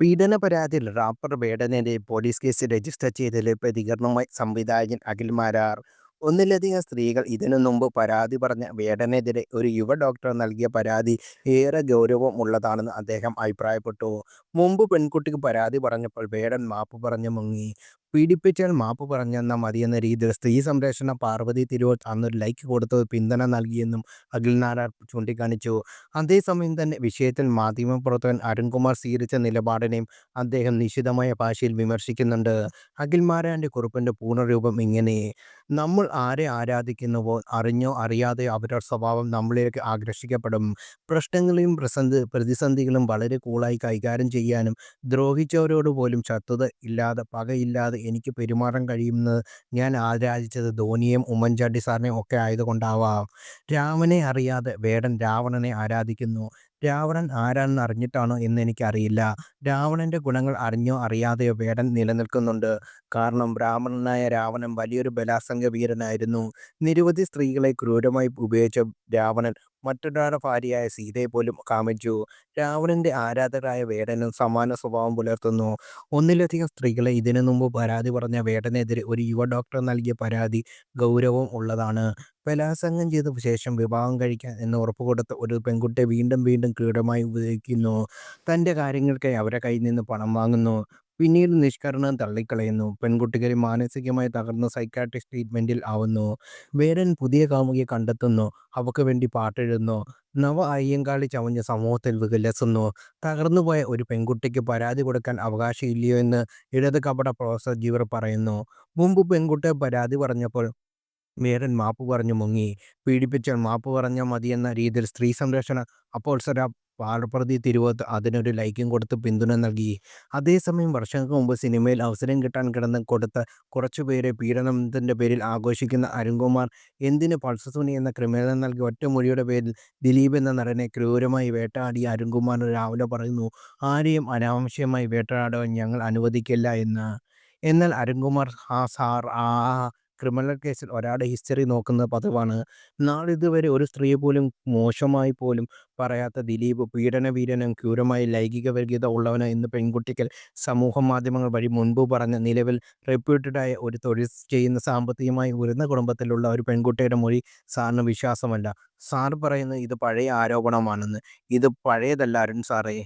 പീഡന പരാതിയിൽ റാപ്പർ വേടനെതിരെ പോലീസ് കേസ് രജിസ്റ്റർ ചെയ്തതിൽ പ്രതികരണവുമായി സംവിധായകൻ അഖിൽ മാരാർ. ഒന്നിലധികം സ്ത്രീകൾ ഇതിനു മുമ്പ് പരാതി പറഞ്ഞ വേടനെതിരെ ഒരു യുവ ഡോക്ടർ നൽകിയ പരാതി ഏറെ ഗൗരവമുള്ളതാണെന്ന് അദ്ദേഹം അഭിപ്രായപ്പെട്ടു. മുമ്പ് പെൺകുട്ടിക്ക് പരാതി പറഞ്ഞപ്പോൾ വേടൻ മാപ്പ് പറഞ്ഞു മുങ്ങി. പീഡിപ്പിച്ചയാൾ മാപ്പ് പറഞ്ഞെന്നാൽ മതിയെന്ന രീതിയിൽ സ്ത്രീ സംരക്ഷണ പാർവതി തിരുവോ അന്നൊരു ലൈക്ക് കൊടുത്തത് പിന്തുണ നൽകിയെന്നും അഖിൽ മാരാർ ചൂണ്ടിക്കാണിച്ചു. അതേസമയം തന്നെ വിഷയത്തിൽ മാധ്യമപ്രവർത്തകൻ അരുൺകുമാർ സ്വീകരിച്ച നിലപാടിനെയും അദ്ദേഹം നിശിതമായ ഭാഷയിൽ വിമർശിക്കുന്നുണ്ട്. അഖിൽ മാരാറിന്റെ കുറിപ്പിന്റെ പൂർണരൂപം ഇങ്ങനെ: നമ്മൾ ആരെ ആരാധിക്കുന്നുവോ അറിഞ്ഞോ അറിയാതെയോ അവരുടെ സ്വഭാവം നമ്മളിലേക്ക് ആകർഷിക്കപ്പെടും. പ്രശ്നങ്ങളെയും പ്രതിസന്ധികളും വളരെ കൂളായി കൈകാര്യം ചെയ്യാനും ദ്രോഹിച്ചവരോട് പോലും ശത്രുത ഇല്ലാതെ പകയില്ലാതെ എനിക്ക് പെരുമാറാൻ കഴിയുന്നത് ഞാൻ ആരാധിച്ചത് ധോനിയും ഉമ്മൻചാണ്ടി സാറിനെയും ഒക്കെ ആയതുകൊണ്ടാവാം. രാമനെ അറിയാതെ വേടൻ രാവണനെ ആരാധിക്കുന്നു. രാവണൻ ആരാണെന്ന് അറിഞ്ഞിട്ടാണോ എന്ന് എനിക്കറിയില്ല രാവണന്റെ ഗുണങ്ങൾ അറിഞ്ഞോ അറിയാതെയോ വേടൻ നിലനിൽക്കുന്നുണ്ട്. കാരണം ബ്രാഹ്മണനായ രാവണൻ വലിയൊരു ബലാസംഗ വീരനായിരുന്നു നിരവധി സ്ത്രീകളെ ക്രൂരമായി ഉപയോഗിച്ച രാവണൻ മറ്റൊരാളുടെ ഭാര്യയായ സീതയെ പോലും കാമിച്ചു. രാവണന്റെ ആരാധകരായ വേടനും സമാന സ്വഭാവം പുലർത്തുന്നു. ഒന്നിലധികം സ്ത്രീകളെ ഇതിനു മുമ്പ് പരാതി പറഞ്ഞ വേടനെതിരെ ഒരു യുവ ഡോക്ടർ നൽകിയ പരാതി ഗൗരവം ഉള്ളതാണ്. ബലാത്സംഗം ചെയ്ത ശേഷം വിവാഹം കഴിക്കാൻ എന്ന് ഉറപ്പ് കൊടുത്ത ഒരു പെൺകുട്ടിയെ വീണ്ടും വീണ്ടും ക്രീഡമായി ഉപയോഗിക്കുന്നു തന്റെ കാര്യങ്ങൾക്കായി അവരെ കയ്യിൽ നിന്ന് പണം വാങ്ങുന്നു. പിന്നീട് നിഷ്കരണം തള്ളിക്കളയുന്നു. പെൺകുട്ടികൾ മാനസികമായി തകർന്ന സൈക്കാട്രിക് ട്രീറ്റ്മെന്റിൽ ആവുന്നു. വേടൻ പുതിയ കാമുകിയെ കണ്ടെത്തുന്നു. അവക്ക് വേണ്ടി പാട്ടെഴുതുന്നു. നവ അയ്യങ്കാളി ചവഞ്ഞ സമൂഹത്തിൽ വികലസുന്നു തകർന്നുപോയ ഒരു പെൺകുട്ടിക്ക് പരാതി കൊടുക്കാൻ അവകാശമില്ലയോയെന്ന് ഇടത് കപട പ്രൊഫസർ ജീവർ പറയുന്നു. മുമ്പ് പെൺകുട്ടിയെ പരാതി പറഞ്ഞപ്പോൾ വേടൻ മാപ്പ് പറഞ്ഞു മുങ്ങി. പീഡിപ്പിച്ചാൽ മാപ്പ് പറഞ്ഞാൽ മതിയെന്ന രീതിയിൽ സ്ത്രീ സംരക്ഷണ അപ്പോൾ സര പാർവതി തിരുവത്ത് അതിനൊരു ലൈക്കും കൊടുത്ത് പിന്തുണ നൽകി. അതേസമയം വർഷങ്ങൾക്ക് മുമ്പ് സിനിമയിൽ അവസരം കിട്ടാൻ കിടന്ന് കൊടുത്ത കുറച്ചുപേരെ പീഡനത്തിന്റെ പേരിൽ ആഘോഷിക്കുന്ന അരുൺകുമാർ എന്തിന് പൾസസുനി എന്ന ക്രിമിനൽ നൽകി ഒറ്റമൊഴിയുടെ പേരിൽ ദിലീപ് എന്ന നടനെ ക്രൂരമായി വേട്ടാടി അരുൺകുമാർ രാവിലെ പറയുന്നു ആരെയും അനാവശ്യമായി വേട്ടാടാൻ ഞങ്ങൾ അനുവദിക്കില്ല എന്ന്. എന്നാൽ അരുൺകുമാർ ആ സാർ ആഹാ ക്രിമിനൽ കേസിൽ ഒരാളുടെ ഹിസ്റ്ററി നോക്കുന്നത് പതിവാണ്. നാളിതുവരെ ഒരു സ്ത്രീ പോലും മോശമായി പോലും പറയാത്ത ദിലീപ് പീഡന വീരനും ക്രൂരമായ ലൈംഗിക വർഗീയത ഉള്ളവനും ഇന്ന് പെൺകുട്ടികൾ സമൂഹമാധ്യമങ്ങൾ വഴി മുൻപ് പറഞ്ഞ നിലവിൽ റെപ്യൂട്ടഡായ ഒരു തൊഴിൽ ചെയ്യുന്ന സാമ്പത്തികമായി ഉയർന്ന കുടുംബത്തിലുള്ള ഒരു പെൺകുട്ടിയുടെ മൊഴി സാറിന് വിശ്വാസമല്ല. സാർ പറയുന്നത് ഇത് പഴയ ആരോപണമാണെന്ന്. ഇത് പഴയതല്ല അരുൺ സാറേ.